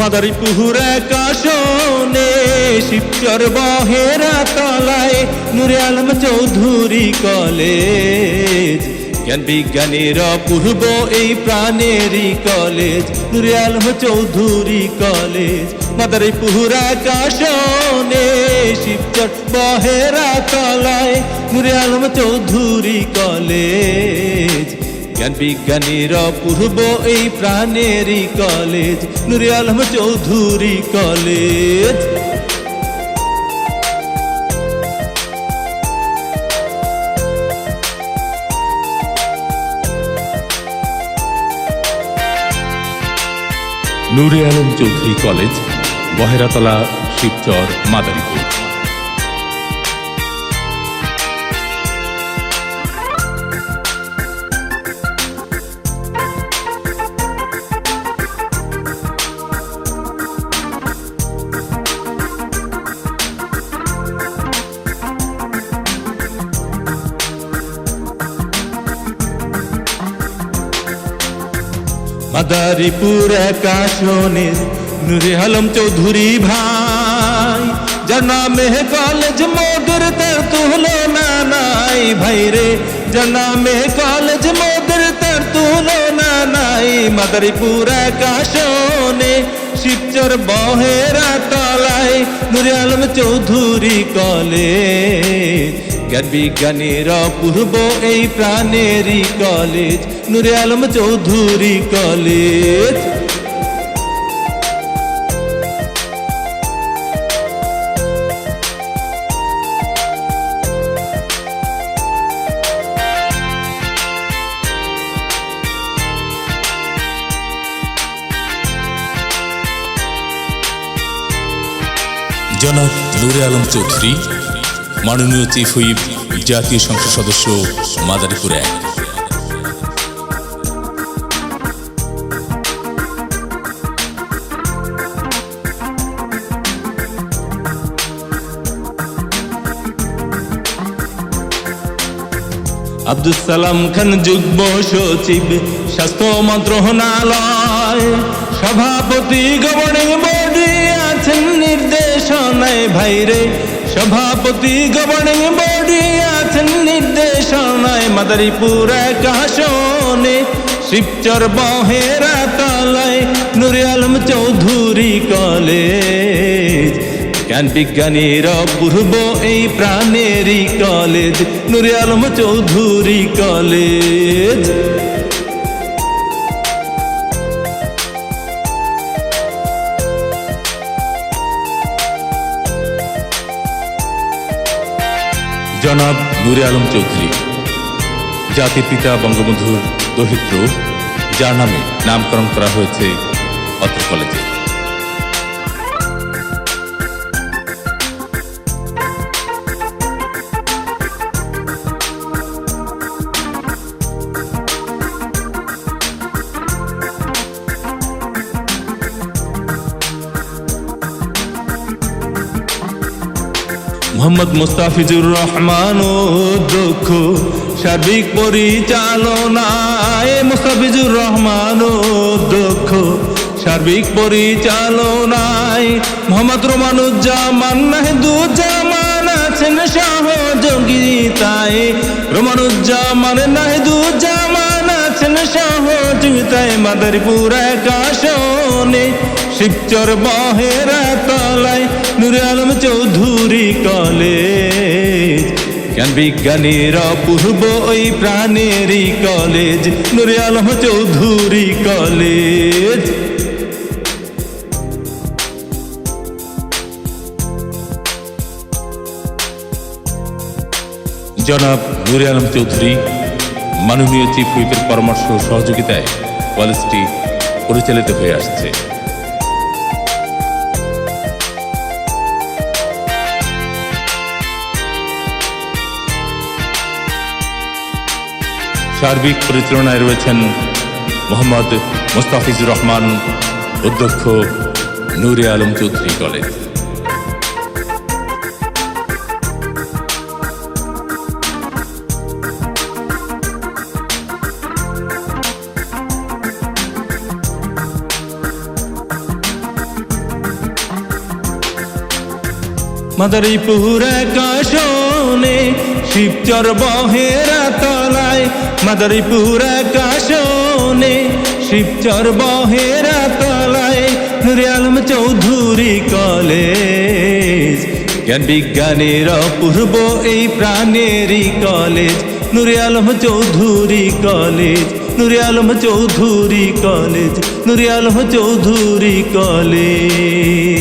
মাদারি পুহুরা কাশনে শিবচর বহেরা তলায় নুরে আলম চৌধুরী কলেজ। জ্ঞান বিজ্ঞানের পূর্ব এই প্রাণেরই কলেজ, নুরে আলম চৌধুরী কলেজ। মাদারি পুহুরা কাশনে শিবচর বহেরা তলায় নুরে আলম চৌধুরী কলেজ। জ্ঞান বিজ্ঞানীর পূর্ব এই প্রাণেরই college, Nure Alam Chowdhury college. Nure Alam Chowdhury college, Baheratala, Shibchar, Madaripur. Madaripur আকাশনের নুরে আলম চৌধুরী ভাই। যার নামে কলেজ মোদের তার তুলো না নাই ভাই রে। যার নামে কলেজ মোদের তার তুলো না নাই মাদারীপুর আকাশনে শিবচর বহেরা তলায় নুরে আলম চৌধুরী কলেজ জ্ঞান বিজ্ঞানের পূর্ব এই প্রাণেরই কলেজ নুরে আলম চৌধুরী কলেজ। জনাব নুরে আলম চৌধুরী মাননীয় চিফ হুইপ, জাতীয় সংসদ সদস্য, মাদারীপুর এক। আব্দুল সালাম খান যুগ্ম সচিব স্বাস্থ্য মন্ত্রণালয় সভাপতি, গভর্নিং বডি আছেন নির্দেশনায় ভাইরে সভাপতি গভর্নিং বডি আছেন নির্দেশনায় মাদারীপুর আকাশনে শিবচর বহেরা তলায় নুরে আলম চৌধুরী কলেজ। জ্ঞান বিজ্ঞানীর পূর্ব এই প্রাণেরই কলেজ, নুরে আলম চৌধুরী কলেজ। জনাব নুরে আলম চৌধুরী। জাতির পিতা বঙ্গবন্ধুর দহিত্র যার নামে নামকরণ করা হয়েছে অত্র কলেজে। মোহাম্মদ মুস্তাফিজুর রহমান অধ্যক্ষ সার্বিক পরিচালনায়। মুস্তাফিজুর রহমান অধ্যক্ষ সার্বিক পরিচালনায়। মোহাম্মদ রোমানুজ্জামান, নাহিদুজ্জামান আছেন সহযোগিতায় রোমানুজ্জামান, নাহিদুজ্জামান আছেন সহযোগিতায় মাদারীপুর আকাশনে শিবচর বহেরা তলায়। নুরে আলম চৌধুরী কলেজ। জ্ঞান বিজ্ঞানীর পূর্ব ওই প্রাণেরই কলেজ। নুরে আলম চৌধুরী কলেজ। জনাব নুরে আলম চৌধুরী মাননীয় চিফ হুইপের পরামর্শ সহযোগিতায় কলেজটি পরিচালিত হয়ে আসছে। সার্বিক পরিচালনায় রয়েছেন মোহাম্মদ মোস্তাফিজুর রহমান অধ্যক্ষ নূরে আলম চৌধুরী কলেজ। মাদারীপুর কাশো আকাশনে শিবচর বহেরা তলায়, মাদারীপুর আকাশনে। শিবচর বহেরা তলায়, নুরে আলম চৌধুরী কলেজ। জ্ঞান বিজ্ঞানের অপূর্ব এই প্রাণেরই college. Nure Alam Chowdhury college, Nure Alam Chowdhury college, Nure Alam Chowdhury college.